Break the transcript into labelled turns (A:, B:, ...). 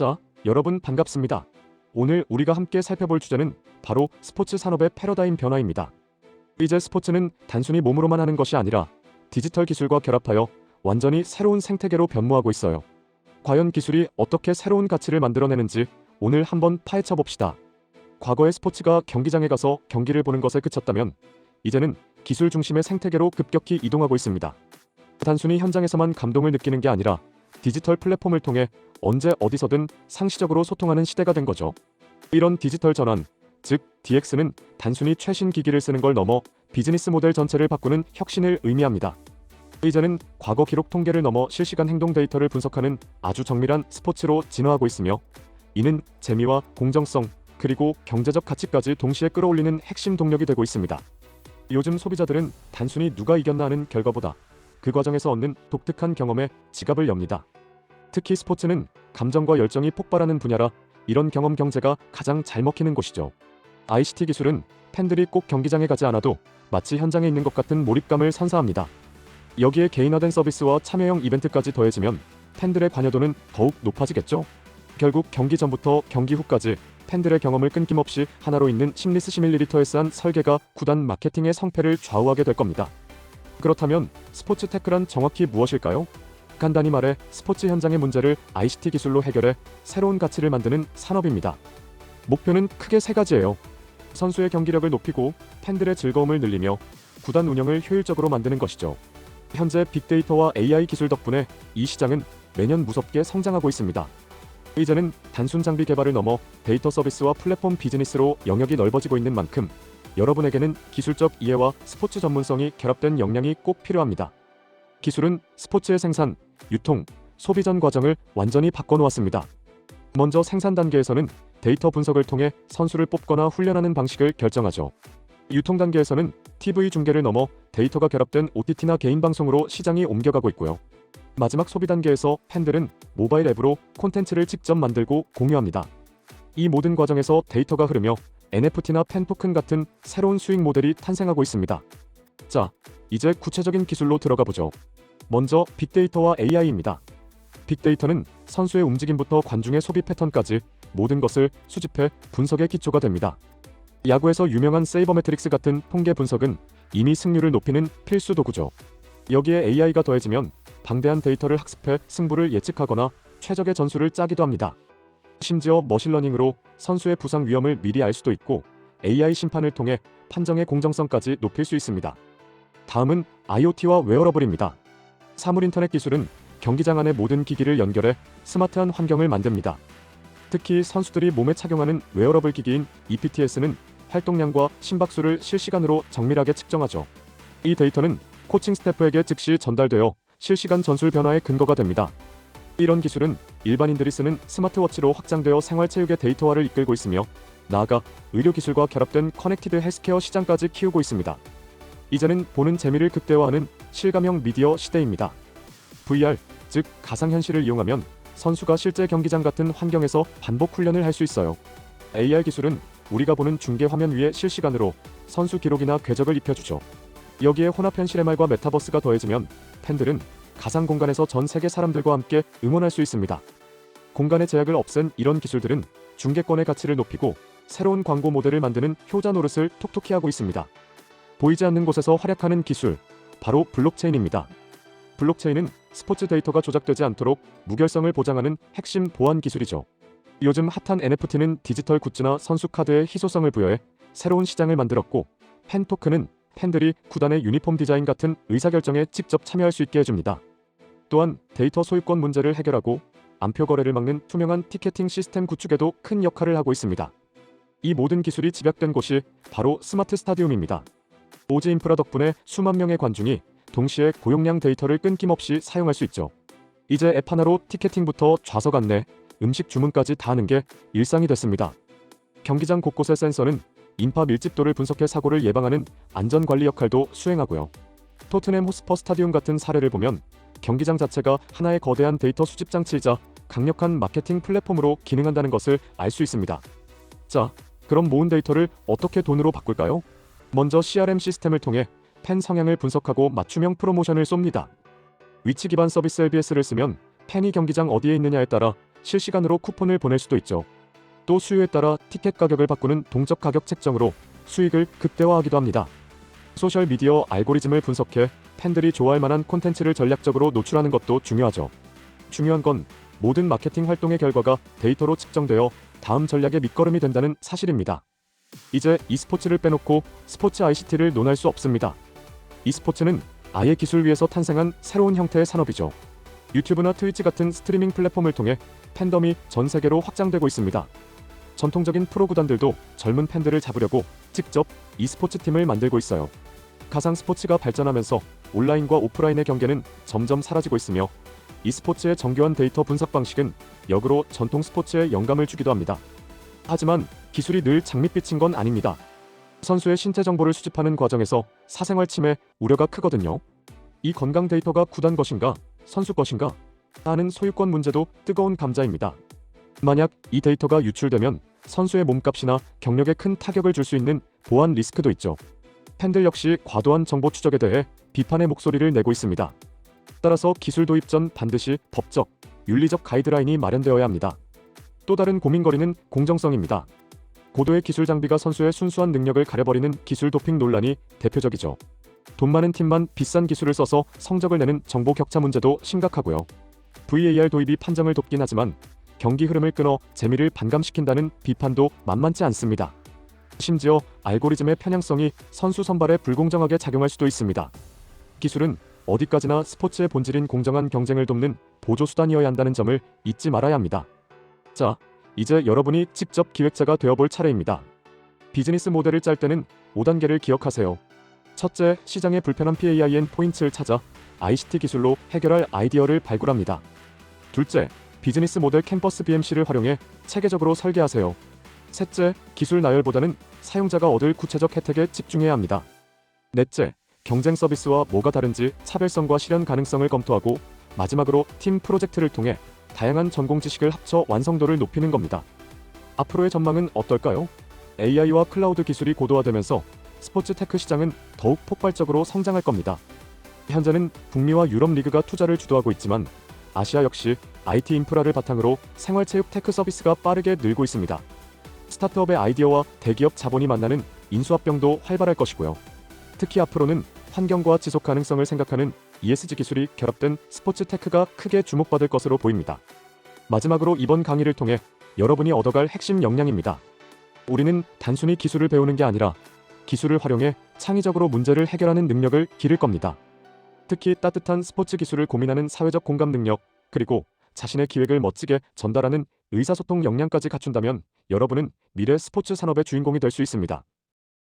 A: 자, 여러분 반갑습니다. 오늘 우리가 함께 살펴볼 주제는 바로 스포츠 산업의 패러다임 변화입니다. 이제 스포츠는 단순히 몸으로만 하는 것이 아니라 디지털 기술과 결합하여 완전히 새로운 생태계로 변모하고 있어요. 과연 기술이 어떻게 새로운 가치를 만들어내는지 오늘 한번 파헤쳐 봅시다. 과거의 스포츠가 경기장에 가서 경기를 보는 것에 그쳤다면 이제는 기술 중심의 생태계로 급격히 이동하고 있습니다. 단순히 현장에서만 감동을 느끼는 게 아니라 디지털 플랫폼을 통해 언제 어디서든 상시적으로 소통하는 시대가 된 거죠. 이런 디지털 전환, 즉 DX는 단순히 최신 기기를 쓰는 걸 넘어 비즈니스 모델 전체를 바꾸는 혁신을 의미합니다. 이제는 과거 기록 통계를 넘어 실시간 행동 데이터를 분석하는 아주 정밀한 스포츠로 진화하고 있으며 이는 재미와 공정성 그리고 경제적 가치까지 동시에 끌어올리는 핵심 동력이 되고 있습니다. 요즘 소비자들은 단순히 누가 이겼나 하는 결과보다 그 과정에서 얻는 독특한 경험에 지갑을 엽니다. 특히 스포츠는 감정과 열정이 폭발하는 분야라 이런 경험 경제가 가장 잘 먹히는 곳이죠. ICT 기술은 팬들이 꼭 경기장에 가지 않아도 마치 현장에 있는 것 같은 몰입감을 선사합니다. 여기에 개인화된 서비스와 참여형 이벤트까지 더해지면 팬들의 관여도는 더욱 높아지겠죠. 결국 경기 전부터 경기 후까지 팬들의 경험을 끊김없이 하나로 잇는 심리스 시밀리리터에서 한 설계가 구단 마케팅의 성패를 좌우하게 될 겁니다. 그렇다면 스포츠 테크란 정확히 무엇일까요? 간단히 말해 스포츠 현장의 문제를 ICT 기술로 해결해 새로운 가치를 만드는 산업입니다. 목표는 크게 세 가지예요. 선수의 경기력을 높이고 팬들의 즐거움을 늘리며 구단 운영을 효율적으로 만드는 것이죠. 현재 빅데이터와 AI 기술 덕분에 이 시장은 매년 무섭게 성장하고 있습니다. 이제는 단순 장비 개발을 넘어 데이터 서비스와 플랫폼 비즈니스로 영역이 넓어지고 있는 만큼 여러분에게는 기술적 이해와 스포츠 전문성이 결합된 역량이 꼭 필요합니다. 기술은 스포츠의 생산, 유통, 소비 전 과정을 완전히 바꿔놓았습니다. 먼저 생산 단계에서는 데이터 분석을 통해 선수를 뽑거나 훈련하는 방식을 결정하죠. 유통 단계에서는 TV 중계를 넘어 데이터가 결합된 OTT나 개인 방송으로 시장이 옮겨가고 있고요. 마지막 소비 단계에서 팬들은 모바일 앱으로 콘텐츠를 직접 만들고 공유합니다. 이 모든 과정에서 데이터가 흐르며 NFT나 팬 토큰 같은 새로운 수익 모델이 탄생하고 있습니다. 자, 이제 구체적인 기술로 들어가 보죠. 먼저 빅데이터와 AI입니다. 빅데이터는 선수의 움직임부터 관중의 소비 패턴까지 모든 것을 수집해 분석의 기초가 됩니다. 야구에서 유명한 세이버 매트릭스 같은 통계 분석은 이미 승률을 높이는 필수 도구죠. 여기에 AI가 더해지면 방대한 데이터를 학습해 승부를 예측하거나 최적의 전술을 짜기도 합니다. 심지어 머신러닝으로 선수의 부상 위험을 미리 알 수도 있고 AI 심판을 통해 판정의 공정성까지 높일 수 있습니다. 다음은 IoT와 웨어러블입니다. 사물 인터넷 기술은 경기장 안의 모든 기기를 연결해 스마트한 환경을 만듭니다. 특히 선수들이 몸에 착용하는 웨어러블 기기인 EPTS는 활동량과 심박수를 실시간으로 정밀하게 측정하죠. 이 데이터는 코칭 스태프에게 즉시 전달되어 실시간 전술 변화의 근거가 됩니다. 이런 기술은 일반인들이 쓰는 스마트워치로 확장되어 생활체육의 데이터화를 이끌고 있으며 나아가 의료기술과 결합된 커넥티드 헬스케어 시장까지 키우고 있습니다. 이제는 보는 재미를 극대화하는 실감형 미디어 시대입니다. VR, 즉 가상현실을 이용하면 선수가 실제 경기장 같은 환경에서 반복 훈련을 할 수 있어요. AR 기술은 우리가 보는 중계 화면 위에 실시간으로 선수 기록이나 궤적을 입혀주죠. 여기에 혼합 현실의 말과 메타버스가 더해지면 팬들은 가상 공간에서 전 세계 사람들과 함께 응원할 수 있습니다. 공간의 제약을 없앤 이런 기술들은 중계권의 가치를 높이고 새로운 광고 모델을 만드는 효자 노릇을 톡톡히 하고 있습니다. 보이지 않는 곳에서 활약하는 기술, 바로 블록체인입니다. 블록체인은 스포츠 데이터가 조작되지 않도록 무결성을 보장하는 핵심 보안 기술이죠. 요즘 핫한 NFT는 디지털 굿즈나 선수 카드에 희소성을 부여해 새로운 시장을 만들었고 팬 토큰은 팬들이 구단의 유니폼 디자인 같은 의사결정에 직접 참여할 수 있게 해줍니다. 또한 데이터 소유권 문제를 해결하고 암표 거래를 막는 투명한 티켓팅 시스템 구축에도 큰 역할을 하고 있습니다. 이 모든 기술이 집약된 곳이 바로 스마트 스타디움입니다. 오지 인프라 덕분에 수만 명의 관중이 동시에 고용량 데이터를 끊김없이 사용할 수 있죠. 이제 앱 하나로 티켓팅부터 좌석 안내, 음식 주문까지 다 하는 게 일상이 됐습니다. 경기장 곳곳의 센서는 인파 밀집도를 분석해 사고를 예방하는 안전관리 역할도 수행하고요. 토트넘 호스퍼 스타디움 같은 사례를 보면 경기장 자체가 하나의 거대한 데이터 수집 장치이자 강력한 마케팅 플랫폼으로 기능한다는 것을 알 수 있습니다. 자, 그럼 모은 데이터를 어떻게 돈으로 바꿀까요? 먼저 CRM 시스템을 통해 팬 성향을 분석하고 맞춤형 프로모션을 쏩니다. 위치 기반 서비스 LBS를 쓰면 팬이 경기장 어디에 있느냐에 따라 실시간으로 쿠폰을 보낼 수도 있죠. 또 수요에 따라 티켓 가격을 바꾸는 동적 가격 책정으로 수익을 극대화하기도 합니다. 소셜 미디어 알고리즘을 분석해 팬들이 좋아할 만한 콘텐츠를 전략적으로 노출하는 것도 중요하죠. 중요한 건 모든 마케팅 활동의 결과가 데이터로 측정되어 다음 전략의 밑거름이 된다는 사실입니다. 이제 e스포츠를 빼놓고 스포츠 ICT를 논할 수 없습니다. e스포츠는 아예 기술 위에서 탄생한 새로운 형태의 산업이죠. 유튜브나 트위치 같은 스트리밍 플랫폼을 통해 팬덤이 전 세계로 확장되고 있습니다. 전통적인 프로 구단들도 젊은 팬들을 잡으려고 직접 e스포츠 팀을 만들고 있어요. 가상 스포츠가 발전하면서 온라인과 오프라인의 경계는 점점 사라지고 있으며 e스포츠의 정교한 데이터 분석 방식은 역으로 전통 스포츠에 영감을 주기도 합니다. 하지만 기술이 늘 장밋빛인 건 아닙니다. 선수의 신체 정보를 수집하는 과정에서 사생활 침해 우려가 크거든요. 이 건강 데이터가 구단 것인가, 선수 것인가 하는 소유권 문제도 뜨거운 감자입니다. 만약 이 데이터가 유출되면 선수의 몸값이나 경력에 큰 타격을 줄 수 있는 보안 리스크도 있죠. 팬들 역시 과도한 정보 추적에 대해 비판의 목소리를 내고 있습니다. 따라서 기술 도입 전 반드시 법적, 윤리적 가이드라인이 마련되어야 합니다. 또 다른 고민거리는 공정성입니다. 고도의 기술 장비가 선수의 순수한 능력을 가려버리는 기술 도핑 논란이 대표적이죠. 돈 많은 팀만 비싼 기술을 써서 성적을 내는 정보 격차 문제도 심각하고요. VAR 도입이 판정을 돕긴 하지만 경기 흐름을 끊어 재미를 반감시킨다는 비판도 만만치 않습니다. 심지어 알고리즘의 편향성이 선수 선발에 불공정하게 작용할 수도 있습니다. 기술은 어디까지나 스포츠의 본질인 공정한 경쟁을 돕는 보조 수단이어야 한다는 점을 잊지 말아야 합니다. 자, 이제 여러분이 직접 기획자가 되어볼 차례입니다. 비즈니스 모델을 짤 때는 5단계를 기억하세요. 첫째, 시장의 불편한 PAIN 포인트를 찾아 ICT 기술로 해결할 아이디어를 발굴합니다. 둘째, 비즈니스 모델 캠퍼스 BMC를 활용해 체계적으로 설계하세요. 셋째, 기술 나열보다는 사용자가 얻을 구체적 혜택에 집중해야 합니다. 넷째, 경쟁 서비스와 뭐가 다른지 차별성과 실현 가능성을 검토하고 마지막으로 팀 프로젝트를 통해 다양한 전공 지식을 합쳐 완성도를 높이는 겁니다. 앞으로의 전망은 어떨까요? AI와 클라우드 기술이 고도화되면서 스포츠 테크 시장은 더욱 폭발적으로 성장할 겁니다. 현재는 북미와 유럽 리그가 투자를 주도하고 있지만 아시아 역시 IT 인프라를 바탕으로 생활체육 테크 서비스가 빠르게 늘고 있습니다. 스타트업의 아이디어와 대기업 자본이 만나는 인수합병도 활발할 것이고요. 특히 앞으로는 환경과 지속 가능성을 생각하는 ESG 기술이 결합된 스포츠 테크가 크게 주목받을 것으로 보입니다. 마지막으로 이번 강의를 통해 여러분이 얻어갈 핵심 역량입니다. 우리는 단순히 기술을 배우는 게 아니라 기술을 활용해 창의적으로 문제를 해결하는 능력을 기를 겁니다. 특히 따뜻한 스포츠 기술을 고민하는 사회적 공감 능력, 그리고 자신의 기획을 멋지게 전달하는 의사소통 역량까지 갖춘다면 여러분은 미래 스포츠 산업의 주인공이 될 수 있습니다.